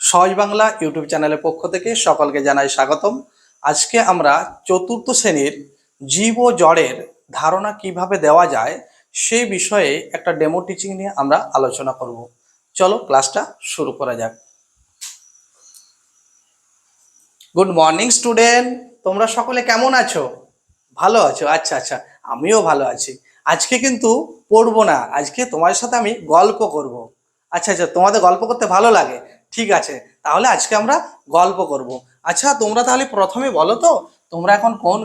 সহজ বাংলা ইউটিউব চ্যানেলের পক্ষ থেকে সকলকে জানাই স্বাগতম। আজকে আমরা চতুর্থ শ্রেণির জীব ও জড়ের ধারণা কীভাবে দেওয়া যায় সেই বিষয়ে একটা ডেমো টিচিং নিয়ে আমরা আলোচনা করব। চলো ক্লাসটা শুরু করা যাক। গুড মর্নিং স্টুডেন্ট তোমরা সকলে কেমন আছো? ভালো আছো? আচ্ছা আচ্ছা আমিও ভালো আছি। আজকে কিন্তু পড়ব না, আজকে তোমার সাথে আমি গল্প করব। আচ্ছা আচ্ছা তোমাদের গল্প করতে ভালো লাগে? ঠিক আছে, তাহলে আজকে আমরা গল্প করব। আচ্ছা তোমরা তাহলে প্রথমে বলো তো, তোমরা এখন কোন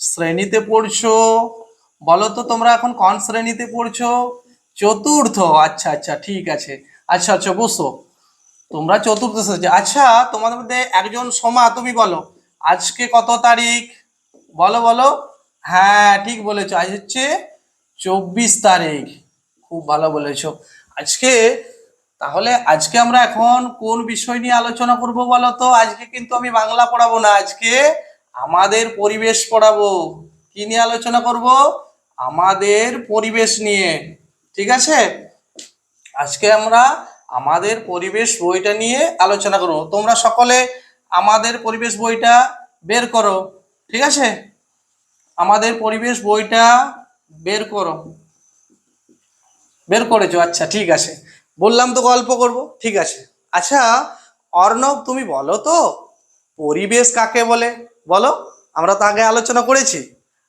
শ্রেণীতে পড়ছো? বলো তো, তোমরা এখন কোন শ্রেণীতে পড়ছো? চতুর্থ আচ্ছা আচ্ছা ঠিক আছে। আচ্ছা আচ্ছা বসো। তোমরা চতুর্থ শ্রেণি আচ্ছা তোমাদের মধ্যে একজন সোমা, তুমি বলো। আজকে কত তারিখ? বলো বলো। হ্যাঁ ঠিক বলেছ। আজ হচ্ছে চব্বিশ তারিখ। খুব ভালো বলেছ। আজকে তাহলে আজকে আমরা এখন কোন বিষয় নিয়ে আলোচনা করব বলো তো আজকে কিন্তু আমি বাংলা পড়াবো না, আজকে আমাদের পরিবেশ পড়াবো। কি নিয়ে আলোচনা করব? আমাদের পরিবেশ নিয়ে, ঠিক আছে? আজকে আমরা আমাদের পরিবেশ বইটা নিয়ে আলোচনা করব। তোমরা সকলে আমাদের পরিবেশ বইটা বের করো, ঠিক আছে? আমাদের পরিবেশ বইটা বের করো। বের করেছ আচ্ছা ঠিক আছে। বললাম তো গল্প করব, ঠিক আছে। আচ্ছা অর্ণব, তুমি বলো তো, পরিবেশ কাকে বলে? বলো, আমরা তো আগে আলোচনা করেছি।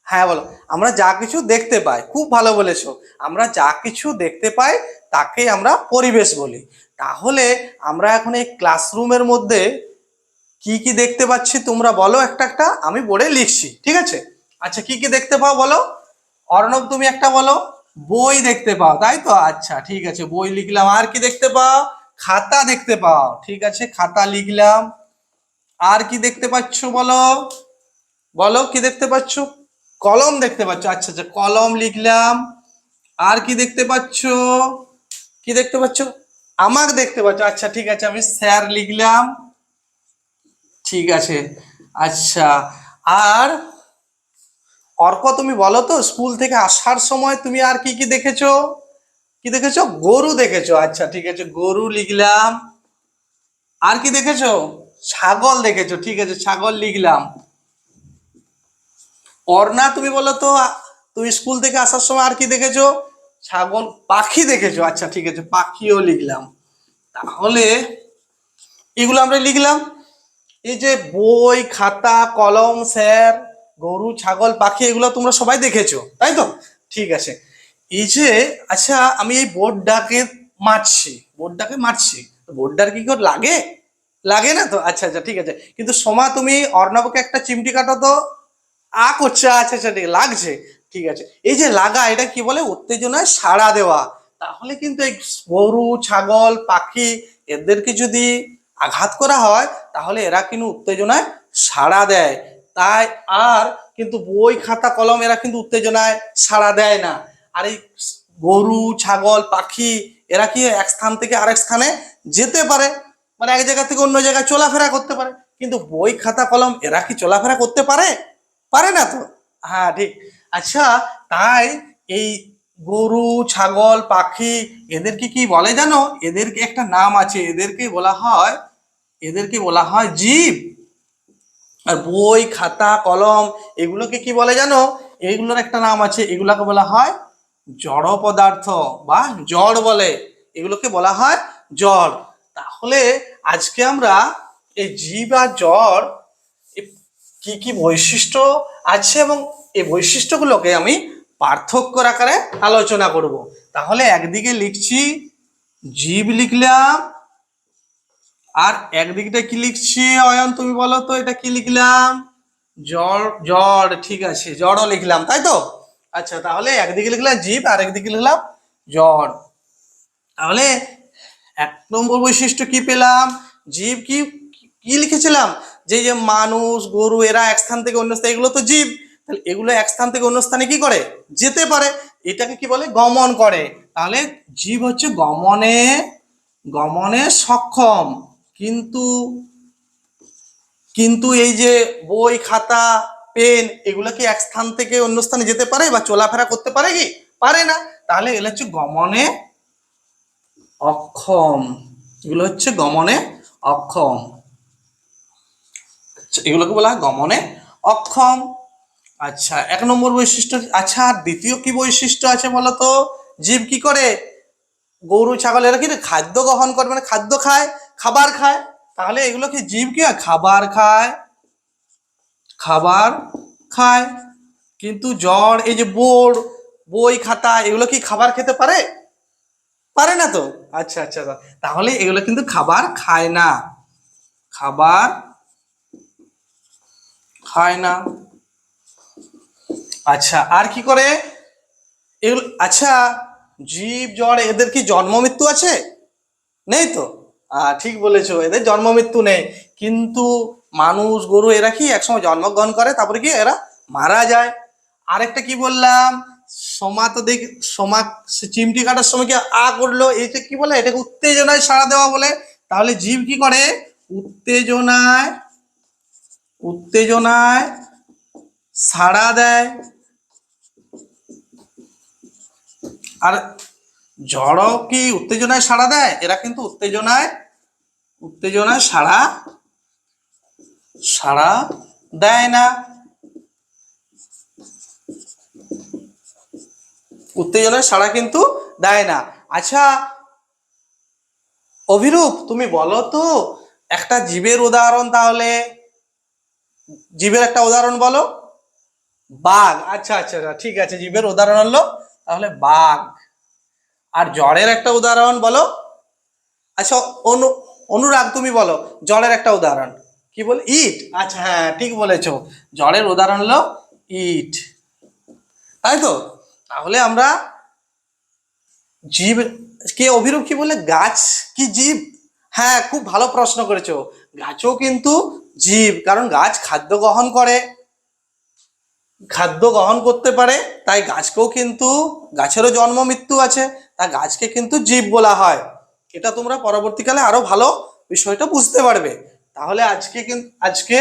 হ্যাঁ বলো, আমরা যা কিছু দেখতে পাই, খুব ভালো বলেছ। আমরা যা কিছু দেখতে পাই, তাকে আমরা পরিবেশ বলি। তাহলে আমরা এখন এই ক্লাসরুমের মধ্যে কি কি দেখতে পাচ্ছি তোমরা বলো একটা একটা, আমি বোর্ডে লিখছি, ঠিক আছে? আচ্ছা কি কি দেখতে পাও বলো? অর্ণব, তুমি একটা বলো। বই দেখতে পাও, তাই তো? আচ্ছা ঠিক আছে, বই লিখলাম। আর কি দেখতে পাও? খাতা দেখতে পাও, ঠিক আছে, খাতা লিখলাম। আর কি দেখতে পাচ্ছ বলো? বলো, কি দেখতে পাচ্ছ? কলম দেখতে পাচ্ছ। আচ্ছা আচ্ছা কলম লিখলাম। আর কি দেখতে পাচ্ছ? কি দেখতে পাচ্ছ? আমাকে দেখতে পাচ্ছ। আচ্ছা ঠিক আছে, আমি স্যার লিখলাম। ঠিক আছে আচ্ছা আর অর্ক, তুমি বলো তো, স্কুল থেকে আসার সময় তুমি আর কি কি দেখেছ? কি দেখেছ? গরু দেখেছ। আচ্ছা ঠিক আছে, গরু লিখলাম। আর কি দেখেছ? ছাগল দেখেছ, ঠিক আছে, ছাগল লিখলাম। অর্ণা, তুমি বলো তো, তুমি স্কুল থেকে আসার সময় আর কি দেখেছ? ছাগল, পাখি দেখেছ। আচ্ছা ঠিক আছে, পাখিও লিখলাম। তাহলে, এগুলো আমরা লিখলাম। এই যে বই, খাতা, কলম, স্যার গরু, ছাগল, পাখি, এগুলো তোমরা সবাই দেখেছ, তাই তো? ঠিক আছে। এই যে আচ্ছা আমি এই বোর্ডটাকে মারছি বোর্ডটাকে মারছি। বোর্ডটার কি কেউ লাগে? লাগে না তো? আচ্ছা আচ্ছা ঠিক আছে। কিন্তু সোমা, তুমি অর্ণবকে একটা চিমটি কাটা তো? আ করছে আচ্ছা আচ্ছা ঠিক, লাগছে, ঠিক আছে। এই যে লাগা, এটা কি বলে? উত্তেজনায় সাড়া দেওয়া। তাহলে কিন্তু এই গরু, ছাগল, পাখি, এদেরকে যদি আঘাত করা হয়, তাহলে এরা কিন্তু উত্তেজনায় সাড়া দেয়। তাই আর কিন্তু বই, খাতা, কলম এরা কিন্তু উত্তেজনায় সাড়া দেয় না। আর এই গরু, ছাগল, পাখি এরা কি এক স্থান থেকে আরেক স্থানে যেতে পারে? মানে এক জায়গা থেকে অন্য জায়গায় চলাফেরা করতে পারে। কিন্তু বই, খাতা, কলম এরা কি চলাফেরা করতে পারে? পারে না তো? হ্যাঁ ঠিক। আচ্ছা তাই এই গরু, ছাগল, পাখি এদেরকে কি বলে জানো? এদেরকে একটা নাম আছে। এদেরকে বলা হয়, এদেরকে বলা হয় জীব। আর বই, খাতা, কলম, এগুলোকে কি বলে জানো? এগুলোর একটা নাম আছে, এগুলোকে বলা হয় জড় পদার্থ বা জড় বলে। এগুলোকে বলা হয় জড়। তাহলে আজকে আমরা এই জীব আর জড় কি কি বৈশিষ্ট্য আছে এবং এই বৈশিষ্ট্যগুলোকে আমি পার্থক্য আকারে আলোচনা করব। তাহলে একদিকে লিখছি, জীব লিখলাম আর একদিকটা কি লিখছি অয়ন, তুমি বলো তো, এটা কি লিখলাম? জড় জড়, ঠিক আছে, জড়ও লিখলাম, তাই তো? আচ্ছা তাহলে একদিকে লিখলাম জীব আর একদিকে লিখলাম জড়। তাহলে এক নম্বর বৈশিষ্ট্য কি পেলাম? জীব কি কি লিখেছিলাম? যে যে মানুষ, গরু, এরা এক স্থান থেকে অন্য স্থানে, এগুলো তো জীব। তাহলে এগুলো এক স্থান থেকে অন্য স্থানে কি করে? যেতে পারে। এটাকে কি বলে? গমন করে। তাহলে জীব হচ্ছে গমনে গমনে সক্ষম। কিন্তু কিন্তু এই যে বই খাতা পেন এগুলো কি এক স্থান থেকে অন্য স্থানে যেতে পারে বা চলাফেরা করতে পারে কি? পারে না। তাহলে এগুলো হচ্ছে গমনে অক্ষম। এগুলো হচ্ছে গমনে অক্ষম। আচ্ছা, এগুলোকে বলা হয় গমনে অক্ষম। আচ্ছা এক নম্বর বৈশিষ্ট্য আচ্ছা দ্বিতীয় কি বৈশিষ্ট্য আছে বলতো? জীব কি করে? গরু ছাগল এরা কি? খাদ্য গ্রহণ করে? মানে খাদ্য খায়। খাবার খায়, তাহলে এগুলো কি জীব কি খাবার খায়। খাবার খায়। কিন্তু জ্বর, এই যে বোর্ড বই খাতা, এগুলো কি খাবার খেতে পারে? পারে না তো? আচ্ছা আচ্ছা আচ্ছা। তাহলে এগুলো কিন্তু খাবার খায় না। খাবার খায় না। আচ্ছা আর কি করে? এগুলো আচ্ছা জীব, জ্বর, এদের কি জন্ম মৃত্যু আছে? নেই তো? ঠিক বলেছ, এদের জন্ম মৃত্যু নেই। কিন্তু মানুষ, গরু, এরা কি একসময় জন্মগ্রহণ করে, তারপরে কি এরা মারা যায়। আরেকটা কি বললাম, সোমা তো দেখ, সোমা চিমটি কাটার সময় কি আ করল এইটা কি বলে, এটাকে উত্তেজনায় সাড়া দেওয়া বলে। তাহলে জীব কি করে? উত্তেজনায় উত্তেজনায় সাড়া দেয়। আর জড় কি উত্তেজনায় সাড়া দেয়? এরা কিন্তু উত্তেজনায় উত্তেজনায় সাড়া সাড়া দেয় না। উত্তেজনায় সাড়া কিন্তু দেয় না। আচ্ছা অভিরূপ তুমি বলো তো একটা জীবের উদাহরণ তাহলে জীবের একটা উদাহরণ বলো। বাঘ আচ্ছা আচ্ছা আচ্ছা, ঠিক আছে জীবের উদাহরণ হলো তাহলে বাঘ। আর জ্বরের একটা উদাহরণ বলো। আচ্ছা অনু, অনুরাগ তুমি বলো, জ্বরের একটা উদাহরণ। কি বল, ইট? আচ্ছা হ্যাঁ ঠিক বলেছ। জ্বরের উদাহরণ হলো ইট। তাই তো? তাহলে আমরা জীব, কে অভিরূপ কি বলে? গাছ কি জীব? হ্যাঁ খুব ভালো প্রশ্ন করেছ। গাছও কিন্তু জীব, কারণ গাছ খাদ্য গ্রহণ করে। খাদ্য গ্রহণ করতে পারে, তাই গাছকেও কিন্তু, গাছেরও জন্ম মৃত্যু আছে তা গাছকে কিন্তু জীব বলা হয়। এটা তোমরা পরবর্তীকালে আরও ভালো বিষয়টা বুঝতে পারবে। তাহলে আজকে কিন্তু আজকে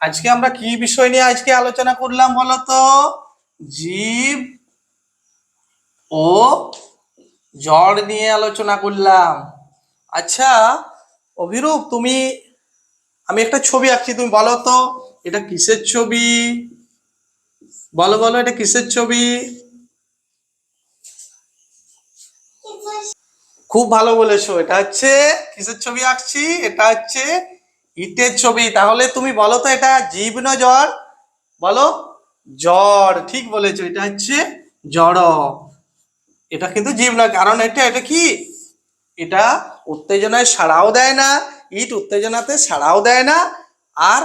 আজকে আমরা কি বিষয় নিয়ে আজকে আলোচনা করলাম বলো তো জীব ও জড় নিয়ে আলোচনা করলাম। আচ্ছা অভিরূপ, তুমি, আমি একটা ছবি আঁকছি, তুমি বলো তো এটা কিসের ছবি? বলো বলো, এটা কিসের ছবি? খুব ভালো বলেছ, এটা হচ্ছে কিসের ছবি আঁকছি? এটা হচ্ছে ইটের ছবি। তাহলে তুমি বলো তো, এটা জীব না জ্বর? বলো, জ্বর, ঠিক বলেছ, এটা হচ্ছে জড়। এটা কিন্তু জীব নয় কারণ এটা এটা কি? এটা উত্তেজনায় সাড়াও দেয় না, ইট উত্তেজনাতে সাড়াও দেয় না, আর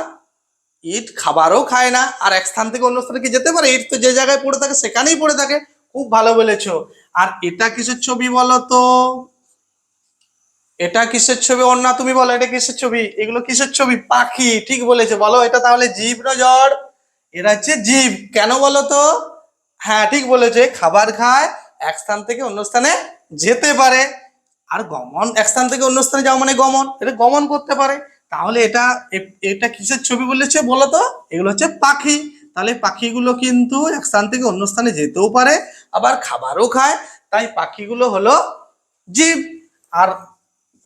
ইট খাবারও খায় না, আর এক স্থান থেকে অন্য স্থানে কি যেতে পারে? ইট তো যে জায়গায় পড়ে থাকে, সেখানেই পড়ে থাকে। খুব ভালো বলেছ। আর এটা কিসের ছবি বলো তো? এটা কিসের ছবি? অন্য তুমি বলো, এটা কিসের ছবি? এগুলো কিসের ছবি? পাখি, ঠিক বলেছে। বলো, এটা তাহলে জীব না জ্বর? এরা হচ্ছে জীব কেন বলো তো? হ্যাঁ ঠিক বলেছে। খাবার খায়, এক স্থান থেকে অন্য স্থানে যেতে পারে। আর গমন, এক স্থান থেকে অন্য স্থানে যাওয়া মানে গমন। এটা গমন করতে পারে। তাহলে এটা এটা কিসের ছবি বলেছে বলো তো? এগুলো হচ্ছে পাখি। তাহলে পাখিগুলো কিন্তু এক স্থান থেকে অন্য স্থানে যেতেও পারে, আবার খাবারও খায়। তাই পাখিগুলো হলো জীব। আর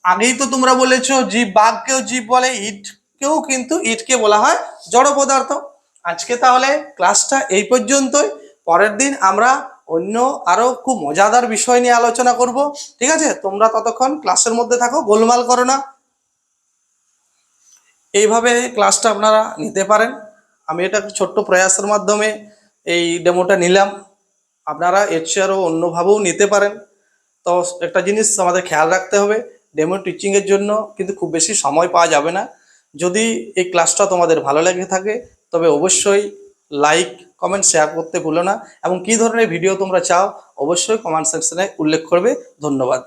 আগেই তো তোমরা বলেছ, জীব বাঘকেও জীব বলে, ইটকেও কিন্তু ইটকে বলা হয় জড় পদার্থ। আজকে তাহলে ক্লাসটা এই পর্যন্তই। পরের দিন আমরা অন্য আরও খুব মজাদার বিষয় নিয়ে আলোচনা করব। ঠিক আছে? তোমরা ততক্ষণ ক্লাসের মধ্যে থাকো, গোলমাল করো না। এইভাবে ক্লাসটা আপনারা নিতে পারেন। আমি এটা ছোট্ট প্রয়াসের মাধ্যমে এই ডেমোটা নিলাম। আপনারা এর চেয়ে আরও অন্যভাবেও নিতে পারেন। তো একটা জিনিস আমাদের খেয়াল রাখতে হবে, ডেমো টিচিংয়ের জন্য কিন্তু খুব বেশি সময় পাওয়া যাবে না। যদি এই ক্লাসটা তোমাদের ভালো লেগে থাকে, তবে অবশ্যই লাইক, কমেন্ট, শেয়ার করতে ভুলো না। এবং কী ধরনের ভিডিও তোমরা চাও, অবশ্যই কমেন্ট সেকশনে উল্লেখ করবে। ধন্যবাদ।